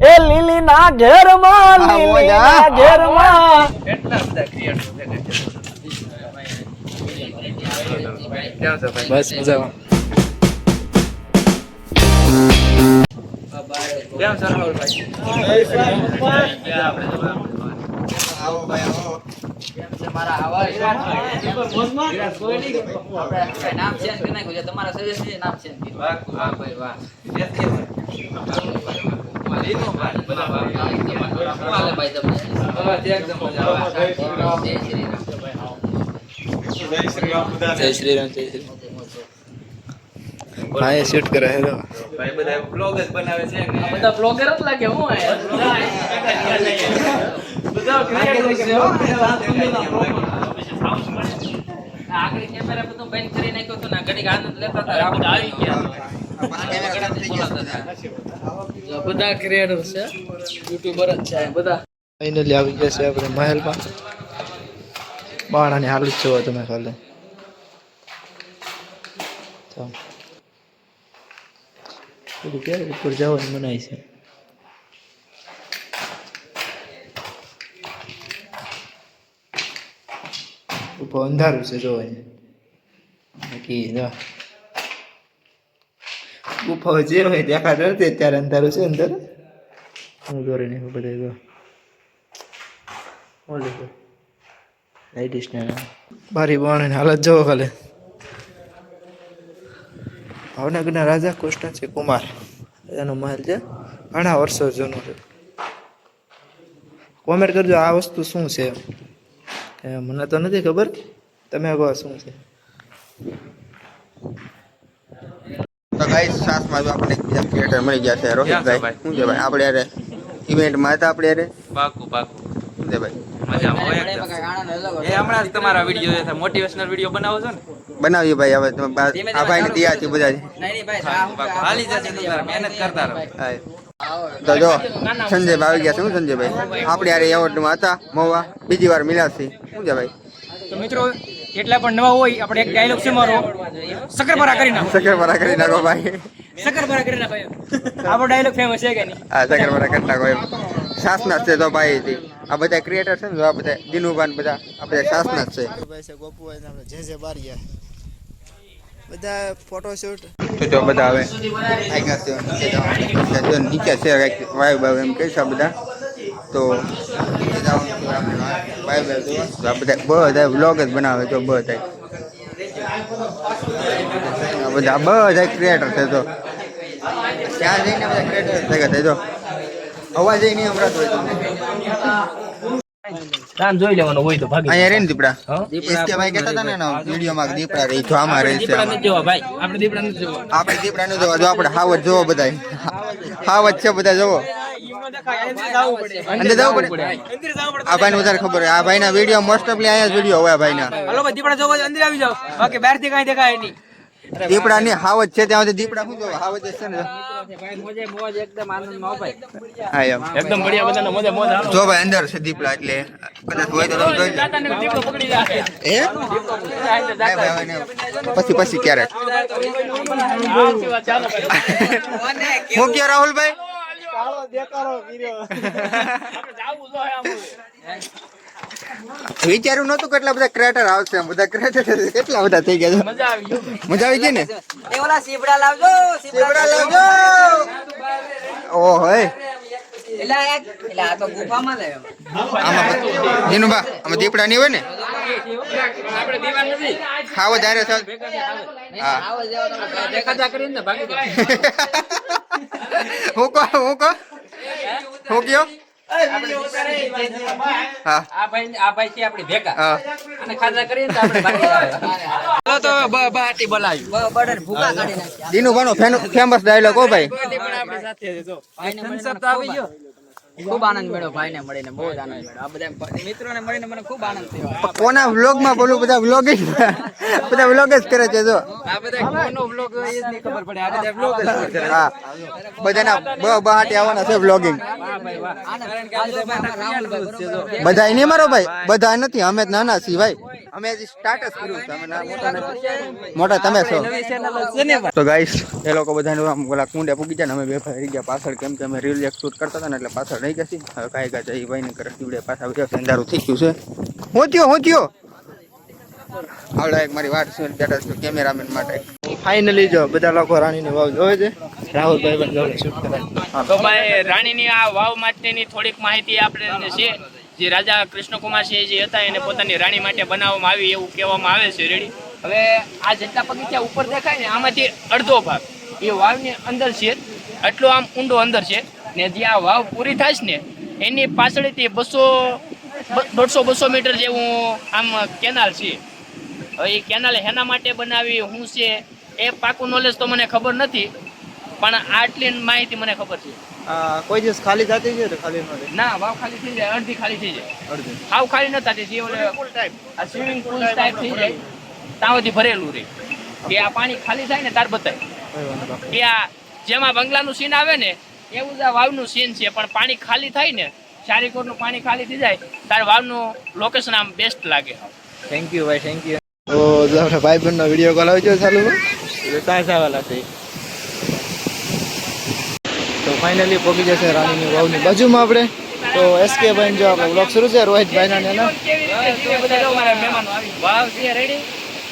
એ લીલી ના ઘેરમાં લીલી ના ઘેરમાં કેટલા બધા ક્રિએટર છે કેમ છો ભાઈ? બસ મજામાં. કેમ રાહુલભાઈ આવો ભાઈ આવો. તમારા સજેશન નામ છે વાહ વાહ ભાઈ વાહ. લીધું ભાઈ બધા ભાઈ શું હાલે ભાઈ તમને બસ એકદમ મજા આવે જય શ્રી રામ જય શ્રી રામ જય શ્રી રામ હા એ શૂટ કરે હેરો ભાઈ બધા બ્લોગ જ બનાવે છે ને બધા બ્લોગર જ લાગે હું. બધા creator છે હો. આગળ કેમેરા બધું બંધ કરી નાખ્યો તો ના ઘડીક આનંદ લેતા હતા. રાહુલ આવી ગયા. બધા ક્રિએટર છે. યુટ્યુબર જ છે. બધા. ફાઇનલી આવી ગયા છે આપણે મહેલમાં. બાણાની હાલત જોવો તમે ખાલી. ઉપર જવાની મનાય છે? ઉપર અંધારું છે જોવાની. બાકી ગુફાઓ જે હોય દેખાડ નથી ત્યારે અંધારું છે અંદર. હું દોરી નાખું બધા જો ઓલું તો લાઈટિસ ને બારી બાણી હાલત જવો ખાલી. ભાવનગરના રાજા કૃષ્ણ છે કુમાર. એનો મહેલ છે. ઘણા વર્ષો જૂનો છે. કોમેન્ટ કરજો આ વસ્તુ શું છે મને તો નથી ખબર. તમે કહો શું છે. ગાઈસ સાસમાં આપણે બીજા ક્રિએટર મળી ગયા છે. રોહિતભાઈ ભાઈ. શું છે ભાઈ? આપણે યારે ઇવેન્ટમાં હતા આપણે અરે પાકું પાકું. શું છે ભાઈ? મજામાં હોય એકદમ. એ હમણાં જ તમારા વીડિયો મોટિવેશનલ વીડિયો બનાવો છો ને? બનાવીએ ભાઈ હવે આ દિયા છે બધા પાકું. હાલી જશે તમારે મહેનત કરતા રહો. હા. તો જો સંજયભાઈ આવી ગયા શું સંજયભાઈ આપણે યારે એવોર્ડમાં હતા મોવા. બીજી વાર મિલાસી શું છે ભાઈ? તો મિત્રો એટલા પણ નવા હોય આપણે એક ડાયલોગ છે મારો સકરપરા કરી નાખો. સકરપરા કરી નાખો ભાઈ. સકરપરા કરી નાખો આપણો ડાયલોગ ફેમસ છે કે નહીં? હા સકરપરા કરી નાખો એમ. શાસના છે તો ભાઈ તે. આ બધા ક્રિએટર છે ને આ બધા દિનુભાન બધા આ બધા શાસના છે. ભાઈ છે ગોપુ હોય આપણે જે જે બારીયા બધા ફોટોશૂટ તો જો બધા હવે આઈ ગયા છે. નીચે છે વાયુ બાયુ એમ કહે છે બધા. તો આ બધા બધા વ્લોગ જ બનાવે તો બધા બધા બધા ક્રિએટર છે તો ત્યાં જઈને બધા ક્રિએટર ભેગા થાય તો અવાજ નહીં હોય જોઈ લેવાનો હોય તો ભાગી અહીંયા રે ને દીપડા. હા? ભાઈ કહેતા હતા ને એનો વિડીયોમાં દીપડા રહી જો આમાં રહે છે દીપડા આમાં. નથી જોવા ભાઈ આપણે દીપડા નથી જોવા. આપણે દીપડા નું જોવા જો આપણે હાવજ જોવો બધા હાવજ છે બધા જોવો. અંદર જવું પડે આ ભાઈને વધારે ખબર આ ભાઈના વીડિયો મોસ્ટ ઓફલી અહીંયા વીડિયો હોય આ ભાઈના હલો ભાઈ દીપડા જોવા અંદર આવી જાઓ બાકી બહારથી કઈ દેખાય નહીં દીપડા ની હાવજ છે ત્યાં દીપડા શું જોવા હાવજ છે ને મોજે મોજ એકદમ આનંદમાં હો ભાઈ હા એમ એકદમ બઢિયા બધાનો મોજે મોજ હાલો જો ભાઈ અંદર છે દીપડા એટલે કદાચ હોય તો ભાઈ, ભાઈ, ભાઈ, પછી પછી ચાલો ભાઈ રાહુલભાઈ જાવું જોઈએ આમ વિચાર્યું નતું કેટલા બધા ક્રેટર આવશે બધા ક્રેટર કેટલા બધા થઈ ગયા છે. મજા આવી મજા આવી ગઈ ને? એ ઓલા સીબડા લાવજો સીબડા લાવજો. ઓ આમાં દીપડા નહીં હોય ને? ખાવો હા. આવો જેવો તમે દેખાતા કરીને ને ભાગી જાય હું કહો હું કહો? હું કયો? હા. આ ભાઈ આ ભાઈ છે આપણી ભેગા. હા. અને ખાધા કરીને તો આપણે ભાગી જાય હાલો તો બ- બાટી બોલાવી. બર્ડર ભૂકા કાઢી નાખ્યા. દીનુબાનો ફેમસ ડાયલોગ હો ભાઈ. ખૂબ આનંદ મળ્યો ભાઈને મળીને બહુ જ આનંદ મળ્યો. આ બધા મિત્રોને મળીને મને ખૂબ આનંદ થયો. કોના વ્લોગમાં બોલું? બધા વ્લોગિંગ બધા વ્લોગ જ કરે છે જો. આ બધા કોનો vlog એ જ નહીં ખબર પડે. આ બધા vlog જ કરે. હા. બધાના બ બહાટે આવવાના છે વ્લોગિંગ. કારણ કે આ બધા મારા ભાઈ? બધા નથી. અમે જ નાના છીએ ભાઈ. અમે હજી સ્ટાર્ટ જ કર્યું મોટા મોટા તમે છો. તો ગાઈસ એ લોકો બધાને આમ ઓલા કુંડે પૂકી જાય ને અમે બે ભાઈ ગયા પાછળ. કેમ કે અમે રીલ એક શૂટ કરતા હતા ને એટલે પાછળ રહી ગયા છે. હવે કાંઈ કાંઈ જઈ ભાઈ ને કરે દીવડે પાછા આવ્યા છે. અંધારું થઈ ગયું છે. હું થયો હું થયો? આવડા એક મારી વાત છે બેઠા છે કેમેરામેન માટે. ફાઇનલી જો બધા લોકો રાણીની વાવ જોવે છે. રાહુલભાઈ પણ જોડે શૂટ કરે તો ભાઈ રાણીની આ વાવ માટેની થોડીક માહિતી આપણે છે જે રાજા કૃષ્ણકુમાર સિંહ જે હતા એને પોતાની રાણી માટે બનાવવામાં આવી એવું કહેવામાં આવે છે. રેડી હવે આ જેટલા પગથિયા ઉપર દેખાય ને આમાંથી અડધો ભાગ. એ વાવની અંદર છે. એટલો આમ ઊંડો અંદર છે. ને જે આ વાવ પૂરી થાય છે ને એની પાછળથી બસો દોઢસો બસો મીટર જેવું આમ કેનાલ છે. હવે એ કેનાલ હેના માટે બનાવી શું છે એ પાકું નોલેજ તો મને ખબર નથી પણ આટલી માહિતી મને ખબર છે. કોઈ દિવસ ખાલી થતી છે ખાલી ના વાવ ખાલી થઈ જાય અડધી ખાલી થઈ જાય. અડધી. હાવ ખાલી ન થતી જે ઓલે આ સ્વિમિંગ પુલ ટાઈપ થઈ જાય ત્યાં સુધી ભરેલું રહે. કે આ પાણી ખાલી થાય ને તાર બતાય. કે આ જેમાં બંગલાનું સીન આવે ને એવું જ આ વાવનું સીન છે પણ પાણી ખાલી થાય ને ચારે કોરનું પાણી ખાલી થઈ જાય તાર વાવનું લોકેશન આમ બેસ્ટ લાગે. થેન્ક યુ ભાઈ થેન્ક યુ તો જો આપણે ભાઈ બંધનો વીડિયો કોલ આવજો ચાલુમાં તાજાવાલા છે. તો ફાઇનલી પહોંચી જશે રાણીની વાવની બાજુમાં આપણે. તો એસકે ભાઈ જો આપણે બ્લોગ શરૂ છે રોહિતભાઈના ને વાવ છે રેડી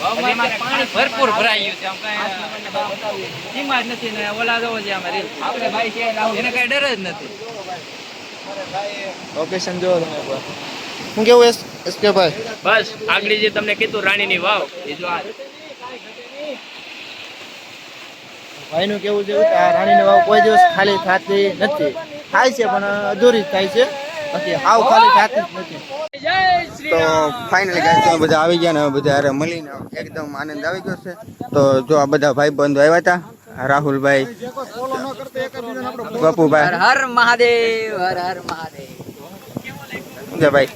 પાણી ભરપૂર ભરાઈ ગયું છે. આમ કાંઈ સીમા જ નથી ને ઓલા જોવો છે આમાં રીલ. આપણે ભાઈ છે એને કાંઈ ડર જ નથી. લોકેશન જો તમે એકવાર. કેવું એસકે ભાઈ? બસ આગળ જે તમને કીધું રાણીની વાવ એ જો આ. ભાઈનું કેવું છે? કે આ રાણીની વાવ કોઈ દિવસ ખાલી થતી નથી. થાય છે પણ અધૂરી થાય છે. બાકી હાવ ખાલી થતી જ નથી. તો ફાઇનલી ગાઈસ તમે બધા આવી ગયા ને બધા અરે મળીને એકદમ આનંદ આવી ગયો છે. તો જો આ બધા ભાઈ બંધો આવ્યા હતા રાહુલભાઈ ગપુભાઈ હર મહાદેવ હર હર મહાદેવ. ભાઈ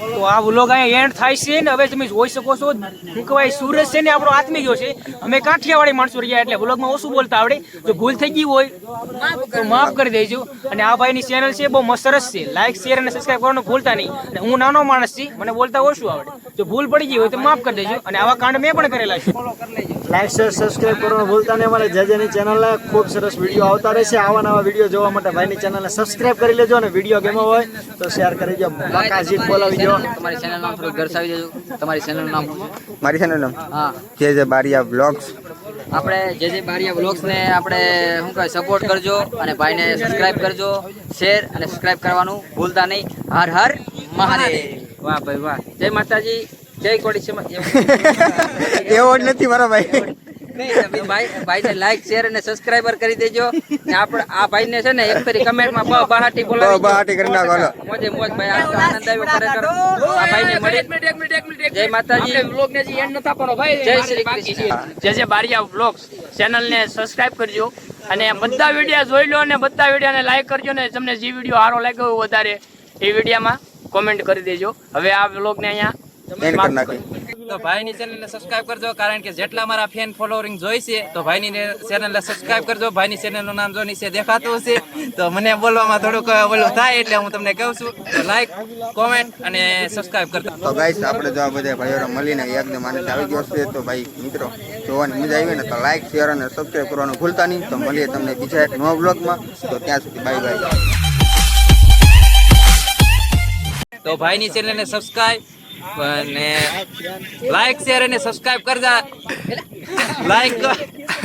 તો આ વ્લોગ અહીંયા એન્ડ થાય છે ને હવે તમે જોઈ શકો છો શું કહેવાય સુરજ છે ને આપણો આત્મી ગયો છે. અમે કાઠિયાવાડી માણસો રહ્યા એટલે વ્લોગમાં ઓછું બોલતા આવડે. જો ભૂલ થઈ ગઈ હોય, તો માફ કરી દેજો. અને આ ભાઈની ચેનલ છે બહુ મસ્ત સરસ છે. લાઈક શેર અને સબસ્ક્રાઇબ કરવાનું ભૂલતા નહીં. અને હું નાનો માણસ છું, મને બોલતા ઓછું આવડે. જો ભૂલ પડી ગઈ હોય તો માફ કરી દેજો. અને આવા કાંડ મેં પણ કરેલા છે. લાઈક શેર સબસ્ક્રાઈબ કરવાનું ભૂલતા નહીં. અમારે જજેની ચેનલને ખૂબ સરસ વીડિયો આવતા રહેશે. આવા નવા વીડિયો જોવા માટે ભાઈની ચેનલને સબસ્ક્રાઈબ કરી લેજો અને વીડિયો ગમ્યો હોય તો શેર કરી દો. બાકાજી બોલાવી દો. તમારી ચેનલ નામ થોડું દર્શાવી દેજો. તમારી ચેનલ નામ મારી ચેનલ નામ? હા. જે જે બારિયા બ્લોગ્સ આપણે જે જે બારિયા વ્લોગ્સને આપણે શું કહેવાય સપોર્ટ કરજો અને ભાઈને સબસ્ક્રાઇબ કરજો. શેર અને સબસ્ક્રાઇબ કરવાનું ભૂલતા નહીં. હર હર મહાદેવ. વાહ ભાઈ વાહ. જય માતાજી. જય કોડી એવો જ નથી મારો ભાઈ. ભાઈ ભાઈને લાઈક શેર અને સબસ્ક્રાઇબર કરી દેજો. આપણે આ ભાઈને છે ને એક ફરી કમેન્ટમાં બ બહાટી બોલાવી બહાટી કરી નાખો, મોજે મોજ ભાઈ આનંદ આવ્યો ખરેખર. આ ભાઈને મળી જય માતાજી. વ્લોગને જે એન્ડ નતા કરો ભાઈ. જય શ્રી કૃષ્ણ. જે જે બારિયા વ્લોગ્સ ચેનલને સબસ્ક્રાઇબ કરજો. અને બધા વીડિયો જોઈ લો અને બધા વિડીયોને લાઈક કરજો ને તમને જે વીડિયો સારો લાગ્યો વધારે એ વિડિયામાં કોમેન્ટ કરી દેજો. હવે આ વ્લોગને અહીંયા એન્ડ કરી નાખી. તો ભાઈની ચેનલને સબસ્ક્રાઇબ કરજો કારણ કે જેટલા મારા ફેન ફોલોવરિંગ જોઈશે તો ભાઈની ચેનલને સબસ્ક્રાઇબ કરજો. ભાઈની ચેનલનું નામ જો નીચે દેખાતું હશે તો મને બોલવામાં થોડુંક ઓલું થાય એટલે હું તમને કહું છું. તો લાઈક કોમેન્ટ અને સબસ્ક્રાઇબ કરજો. તો ગાઈસ આપણે જો આ બધા ભાઈઓ મળીને એકદમ આનંદ આવી ગયો છે તો ભાઈ મિત્રો જોવાની મજા આવી ને તો લાઈક શેર અને સબસ્ક્રાઈબ કરવાનું ભૂલતા નહીં. તો મળીએ તમને બીજા એક નવા બ્લોગમાં તો ત્યાં સુધી બાય બાય તો ભાઈની ચેનલને સબસ્ક્રાઇબ અને લાઈક શેર અને સબસ્ક્રાઇબ કરજા. લાઈક